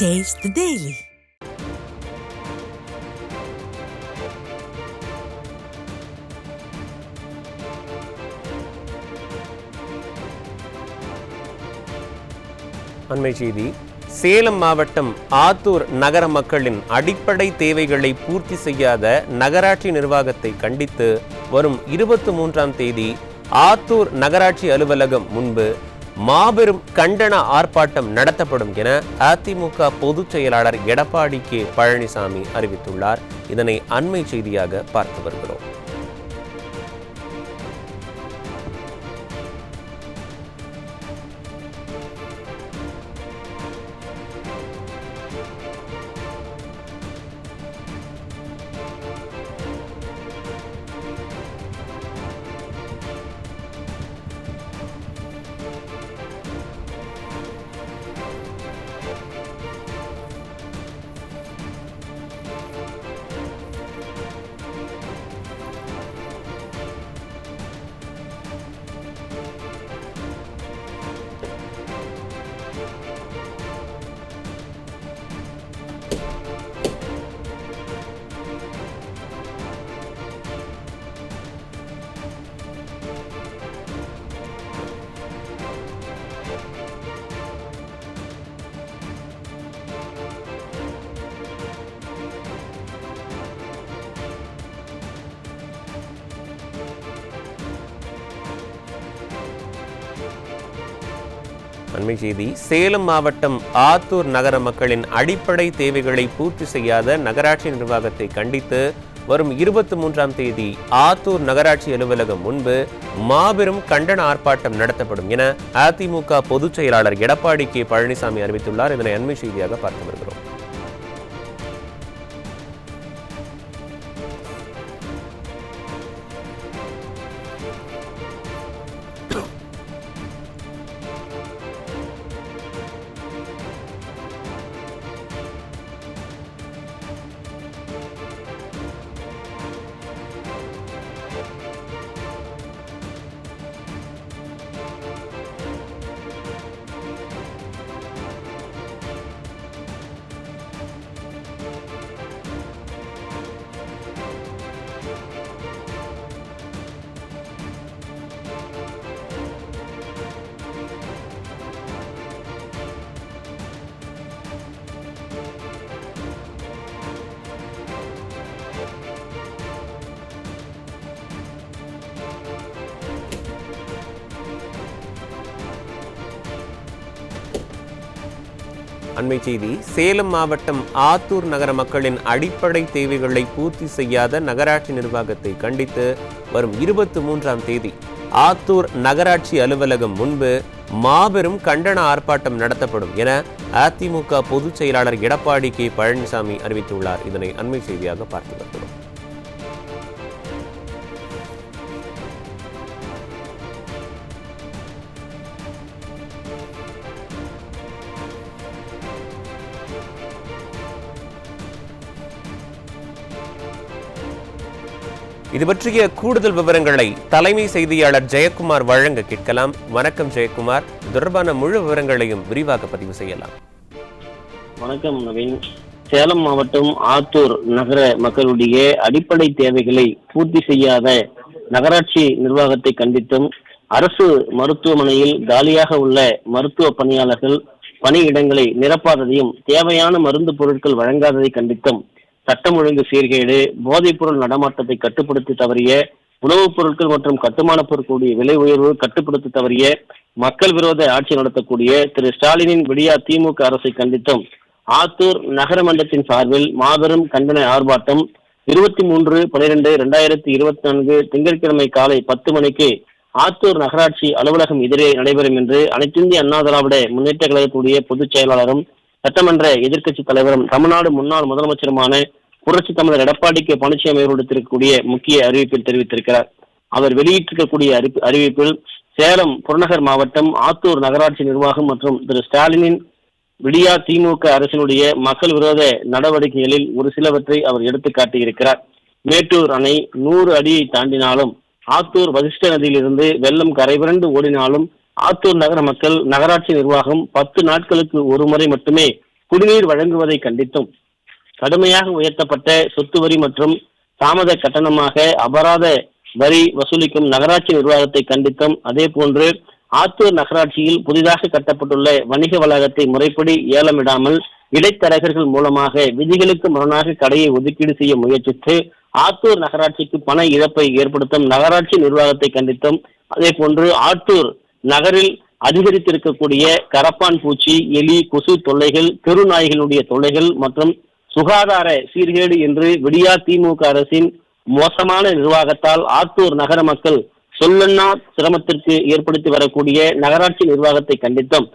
Taste the Daily. அண்மை செய்தி சேலம் மாவட்டம் ஆத்தூர் நகர மக்களின் அடிப்படை தேவைகளை பூர்த்தி செய்யாத நகராட்சி நிர்வாகத்தை கண்டித்து வரும் இருபத்தி மூன்றாம் தேதி ஆத்தூர் நகராட்சி அலுவலகம் முன்பு மாபெரும் கண்டன ஆர்ப்பாட்டம் நடத்தப்படும் என அதிமுக பொதுச் செயலாளர் எடப்பாடி கே பழனிசாமி அறிவித்துள்ளார். இதனை அண்மை செய்தியாக பார்த்து வருகிறோம். அண்மை செய்தி. சேலம் மாவட்டம் ஆத்தூர் நகர மக்களின் அடிப்படை தேவைகளை பூர்த்தி செய்யாத நகராட்சி நிர்வாகத்தை கண்டித்து வரும் இருபத்தி மூன்றாம் தேதி ஆத்தூர் நகராட்சி அலுவலகம் முன்பு மாபெரும் கண்டன ஆர்ப்பாட்டம் நடத்தப்படும் என அதிமுக பொதுச் செயலாளர் எடப்பாடி கே பழனிசாமி அறிவித்துள்ளார். இதனை அண்மை செய்தியாக பார்த்து வருகிறோம். அண்மை செய்தி. சேலம் மாவட்டம் ஆத்தூர் நகர மக்களின் அடிப்படை தேவைகளை பூர்த்தி செய்யாத நகராட்சி நிர்வாகத்தை கண்டித்து வரும் இருபத்தி மூன்றாம் தேதி ஆத்தூர் நகராட்சி அலுவலகம் முன்பு மாபெரும் கண்டன ஆர்ப்பாட்டம் நடத்தப்படும் என அதிமுக பொதுச் செயலாளர் எடப்பாடி கே பழனிசாமி அறிவித்துள்ளார். இதனை அண்மை செய்தியாக பார்த்து வருகிறோம். இது பற்றிய கூடுதல் விவரங்களை தலைமை செய்தியாளர் ஜெயக்குமார் வழங்க கேட்கலாம். வணக்கம் ஜெயக்குமார். தொடர்பான முழு விவரங்களையும் விரிவாக பதிவு செய்யலாம். வணக்கம் நவீன். சேலம் மாவட்டம் ஆத்தூர் நகர மக்களுடைய அடிப்படை தேவைகளை பூர்த்தி செய்யாத நகராட்சி நிர்வாகத்தை கண்டித்தும் அரசு மருத்துவமனையில் காலியாக உள்ள மருத்துவ பணியாளர்கள் பணியிடங்களை நிரப்பாததையும் தேவையான மருந்து பொருட்கள் வழங்காததை கண்டித்தும் சட்டம் ஒழுங்கு சீர்கேடு போதைப் பொருள் நடமாட்டத்தை கட்டுப்படுத்தி தவறிய உணவுப் பொருட்கள் மற்றும் கட்டுமானப் பொருட்களுடைய விலை உயர்வு கட்டுப்படுத்தி தவறிய மக்கள் விரோத ஆட்சி நடத்தக்கூடிய திரு ஸ்டாலினின் விடியா திமுக அரசை கண்டித்தும் ஆத்தூர் நகரமன்றத்தின் சார்பில் மாபெரும் கண்டன ஆர்ப்பாட்டம் இருபத்தி மூன்று பனிரெண்டு இரண்டாயிரத்தி இருபத்தி நான்கு திங்கட்கிழமை காலை பத்து மணிக்கு ஆத்தூர் நகராட்சி அலுவலகம் எதிரே நடைபெறும் என்று அனைத்திந்திய அண்ணா திராவிட முன்னேற்ற கழகத்துடைய பொதுச் செயலாளரும் சட்டமன்ற எதிர்க்கட்சி தலைவரும் தமிழ்நாடு முன்னாள் முதலமைச்சருமான புரட்சி தமிழர் எடப்பாடி கே பழனிசாமி அவர்கள் முக்கிய அறிவிப்பில் தெரிவித்திருக்கிறார். அவர் வெளியிட்டிருக்கக்கூடிய அறிவிப்பில் சேலம் புறநகர் மாவட்டம் ஆத்தூர் நகராட்சி நிர்வாகம் மற்றும் திரு ஸ்டாலினின் விடியா திமுக அரசினுடைய மக்கள் விரோத நடவடிக்கைகளில் ஒரு சிலவற்றை அவர் எடுத்து காட்டியிருக்கிறார். மேட்டூர் அணை நூறு அடியை தாண்டினாலும் ஆத்தூர் வசிஷ்ட நதியிலிருந்து வெள்ளம் கரைபுரண்டு ஓடினாலும் ஆத்தூர் நகர மக்கள் நகராட்சி நிர்வாகம் பத்து நாட்களுக்கு ஒரு முறை மட்டுமே குடிநீர் வழங்குவதை கண்டித்தும் கடுமையாக உயர்த்தப்பட்ட சொத்து வரி மற்றும் தாமத கட்டணமாக அபராத வரி வசூலிக்கும் நகராட்சி நிர்வாகத்தை கண்டித்தும் அதே போன்று ஆத்தூர் நகராட்சியில் புதிதாக கட்டப்பட்டுள்ள வணிக வளாகத்தை முறைப்படி ஏலமிடாமல் இடைத்தரகர்கள் மூலமாக விதிகளுக்கு முரணாக கடையை ஒதுக்கீடு செய்ய முயற்சித்து ஆத்தூர் நகராட்சிக்கு பண இழப்பை ஏற்படுத்தும் நகராட்சி நிர்வாகத்தை கண்டித்தும் அதே போன்று ஆத்தூர் நகரில் அதிகரித்திருக்கக்கூடிய கரப்பான் பூச்சி எலி கொசு தொல்லைகள் தெருநாய்களுடைய தொல்லைகள் மற்றும் சுகாதார சீர்கேடு என்று விடியா திமுக அரசின் மோசமான நிர்வாகத்தால் ஆத்தூர் நகர மக்கள் சொல்லன்னா சிரமத்திற்கு ஏற்படுத்தி வரக்கூடிய நகராட்சி நிர்வாகத்தை கண்டித்தும்.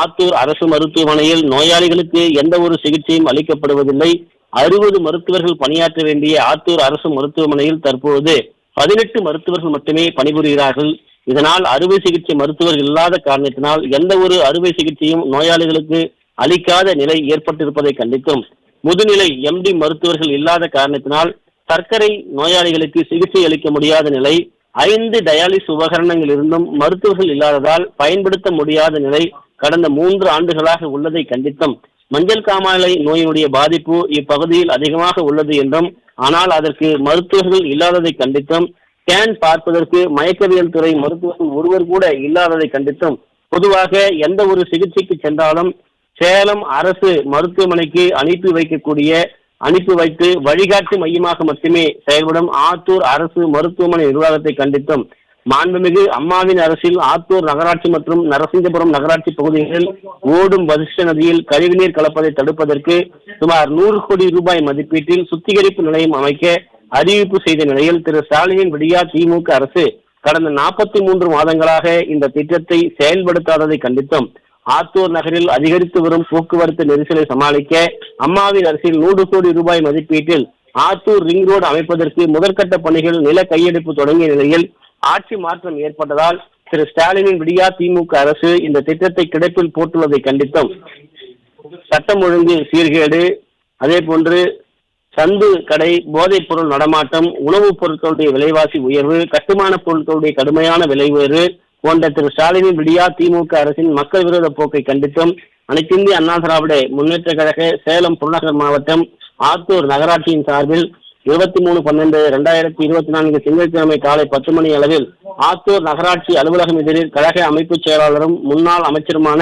ஆத்தூர் அரசு மருத்துவமனையில் நோயாளிகளுக்கு எந்த ஒரு சிகிச்சையும் அளிக்கப்படுவதில்லை. அறுபது மருத்துவர்கள் பணியாற்ற வேண்டிய ஆத்தூர் அரசு மருத்துவமனையில் தற்போது பதினெட்டு மருத்துவர்கள் மட்டுமே பணிபுரிகிறார்கள். இதனால் அறுவை சிகிச்சை மருத்துவர்கள் இல்லாத காரணத்தினால் எந்த ஒரு அறுவை சிகிச்சையும் நோயாளிகளுக்கு அளிக்காத நிலை ஏற்பட்டிருப்பதை கண்டித்தும். முதுநிலை எம்டி மருத்துவர்கள் இல்லாத காரணத்தினால் சர்க்கரை நோயாளிகளுக்கு சிகிச்சை அளிக்க முடியாத நிலை ஐந்து டயாலிஸ் உபகரணங்கள் இருந்தும் மருத்துவர்கள் இல்லாததால் பயன்படுத்த முடியாத நிலை கடந்த மூன்று ஆண்டுகளாக உள்ளதை கண்டித்தும் மஞ்சள் காமாலை நோயினுடைய பாதிப்பு இப்பகுதியில் அதிகமாக உள்ளது என்றும் ஆனால் அதற்கு மருத்துவர்கள் இல்லாததை கண்டித்தும் ஸ்கேன் பார்ப்பதற்கு மயக்கவியல் துறை மருத்துவர்கள் ஒருவர் கூட இல்லாததை கண்டித்தும் பொதுவாக எந்த ஒரு சிகிச்சைக்கு சென்றாலும் சேலம் அரசு மருத்துவமனைக்கு அனுப்பி வைக்கக்கூடிய அனுப்பி வைத்து வழிகாட்டு மையமாக மட்டுமே செயல்படும் ஆத்தூர் அரசு மருத்துவமனை நிர்வாகத்தை கண்டித்தும் மாண்புமிகு அம்மாவின் அரசில் ஆத்தூர் நகராட்சி மற்றும் நரசிங்கபுரம் நகராட்சி பகுதிகளில் ஓடும் வசிஷ்ட நதியில் கழிவுநீர் கலப்பதை தடுப்பதற்கு சுமார் நூறு கோடி ரூபாய் மதிப்பீட்டில் சுத்திகரிப்பு நிலையம் அமைக்க அறிவிப்பு செய்த நிலையில் திரு ஸ்டாலினின் விடியா திமுக அரசு கடந்த நாற்பத்தி மூன்று மாதங்களாக இந்த திட்டத்தை செயல்படுத்தாததை கண்டித்தும் ஆத்தூர் நகரில் அதிகரித்து வரும் போக்குவரத்து நெரிசலை சமாளிக்க அம்மாவின் அரசில் நூறு கோடி ரூபாய் மதிப்பீட்டில் ஆத்தூர் ரிங் ரோடு அமைப்பதற்கு முதற்கட்ட பணிகள் நில கையெடுப்பு தொடங்கிய நிலையில் ஆட்சி மாற்றம் ஏற்பட்டதால் திரு ஸ்டாலினின் விடியா திமுக அரசு இந்த திட்டத்தை கிடப்பில் போட்டுள்ளதை கண்டித்தும். சட்டம் ஒழுங்கு சீர்கேடு அதே போன்று சந்து கடை போதைப் பொருள் நடமாட்டம் உணவுப் பொருட்களுடைய விலைவாசி உயர்வு கட்டுமான பொருட்களுடைய கடுமையான விலை உயர்வு போன்ற திரு ஸ்டாலினின் விடியா திமுக அரசின் மக்கள் விரோத போக்கை கண்டித்தும் அனைத்திந்திய அண்ணா திராவிட முன்னேற்ற கழக சேலம் புறநகர் மாவட்டம் ஆத்தூர் நகராட்சியின் சார்பில் இருபத்தி மூணு பன்னெண்டு இரண்டாயிரத்தி இருபத்தி நான்கு திங்கட்கிழமை காலை பத்து மணி அளவில் ஆத்தூர் நகராட்சி அலுவலகம் எதிரில் கழக அமைப்பு செயலாளரும் முன்னாள் அமைச்சருமான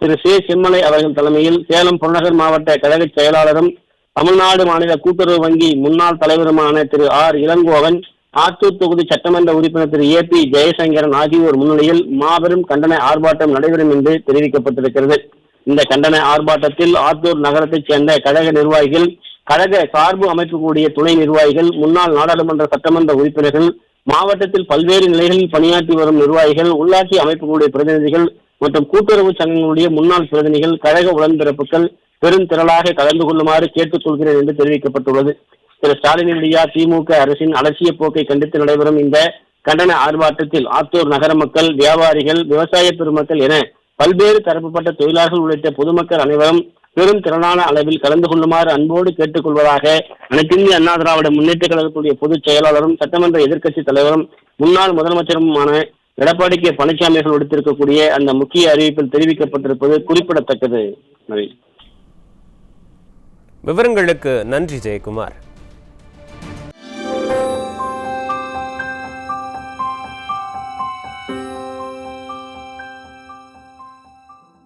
திரு சே. செம்மலை அவர்கள் தலைமையில் சேலம் புறநகர் மாவட்ட கழக செயலாளரும் தமிழ்நாடு மாநில கூட்டுறவு வங்கி முன்னாள் தலைவருமான திரு ஆர். இளங்கோவன் ஆத்தூர் தொகுதி சட்டமன்ற உறுப்பினர் திரு ஏ பி ஜெயசங்கரன் ஆகியோர் முன்னிலையில் மாபெரும் கண்டன ஆர்ப்பாட்டம் நடைபெறும் என்று தெரிவிக்கப்பட்டிருக்கிறது. இந்த கண்டன ஆர்ப்பாட்டத்தில் ஆத்தூர் நகரத்தைச் சேர்ந்த கழக நிர்வாகிகள் கழக சார்பு அமைப்பு கூடிய துணை நிர்வாகிகள் முன்னாள் நாடாளுமன்ற சட்டமன்ற உறுப்பினர்கள் மாவட்டத்தில் பல்வேறு நிலைகளில் பணியாற்றி வரும் நிர்வாகிகள் உள்ளாட்சி அமைப்புகளுடைய பிரதிநிதிகள் மற்றும் கூட்டுறவு சங்கங்களுடைய முன்னாள் பிரதிநிதிகள் கழக உடன்பிறப்புகள் பெருந்திரளாக கலந்து கொள்ளுமாறு கேட்டுக் கொள்கிறேன் என்று தெரிவிக்கப்பட்டுள்ளது. திரு ஸ்டாலினுடைய திமுக அரசின் அலட்சிய போக்கை கண்டித்து நடைபெறும் இந்த கண்டன ஆர்ப்பாட்டத்தில் ஆத்தூர் நகர மக்கள் வியாபாரிகள் விவசாய பெருமக்கள் என பல்வேறு தரப்புப்பட்ட தொழிலாளர்கள் உள்ளிட்ட பொதுமக்கள் அனைவரும் பெரும் திறனான அளவில் கலந்து கொள்ளுமாறு அன்போடு கேட்டுக்கொள்வதாக அனைத்திந்திய அண்ணா திராவிட முன்னேற்ற கழகத்துடைய பொதுச் செயலாளரும் சட்டமன்ற எதிர்க்கட்சி தலைவரும் முன்னாள் முதலமைச்சருமான எடப்பாடி கே. பழனிசாமி அவர்கள் விடுத்திருக்கக்கூடிய அந்த முக்கிய அறிவிப்பில் தெரிவிக்கப்பட்டிருப்பது குறிப்பிடத்தக்கது. விவரங்களுக்கு நன்றி ஜெயக்குமார்.